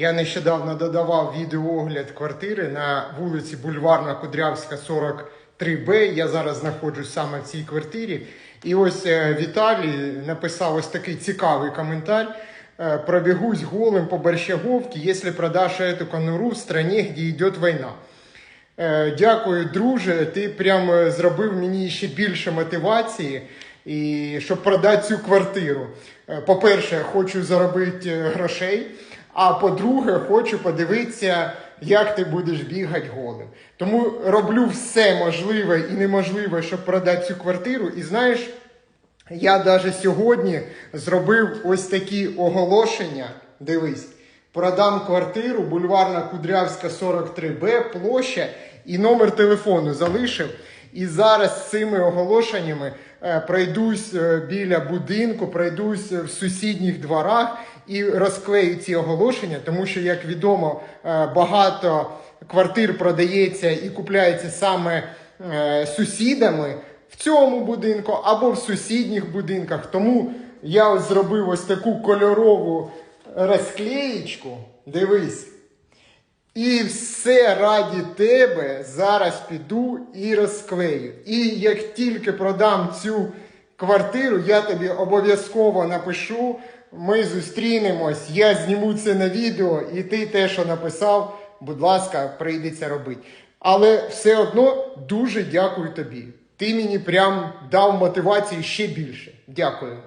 Я нещодавно додавав відеоогляд квартири на вулиці Бульварна Кудрявська, 43Б. Я зараз знаходжусь саме в цій квартирі. І ось е, Віталій написав ось такий цікавий коментар. Е, Пробегусь голым по Борщаговке, если продашь эту конуру в стране, где идет война. Е, Дякую, друже. Ти прям зробив мені ще більше мотивації, і щоб продати цю квартиру. По-перше, хочу заробити грошей. А по-друге, хочу подивитися, як ти будеш бігати голим. Тому роблю все можливе і неможливе, щоб продати цю квартиру. І знаєш, я навіть сьогодні зробив ось такі оголошення. Дивись, продам квартиру, бульварна Кудрявська 43Б, площа і номер телефону залишив. І зараз з цими оголошеннями пройдусь е, біля будинку, пройдусь в сусідніх дворах і розклею ці оголошення, тому що, як відомо, е, багато квартир продається і купляється саме е, сусідами в цьому будинку або в сусідніх будинках. Тому я ось зробив ось таку кольорову розклеєчку. Дивись. І все раді тебе зараз піду і розклею. І як тільки продам цю квартиру, я тобі обов'язково напишу. Ми зустрінемось, я зніму це на відео, і ти те, що написав, будь ласка, прийдеться робити. Але все одно дуже дякую тобі. Ти мені прям дав мотивації ще більше. Дякую.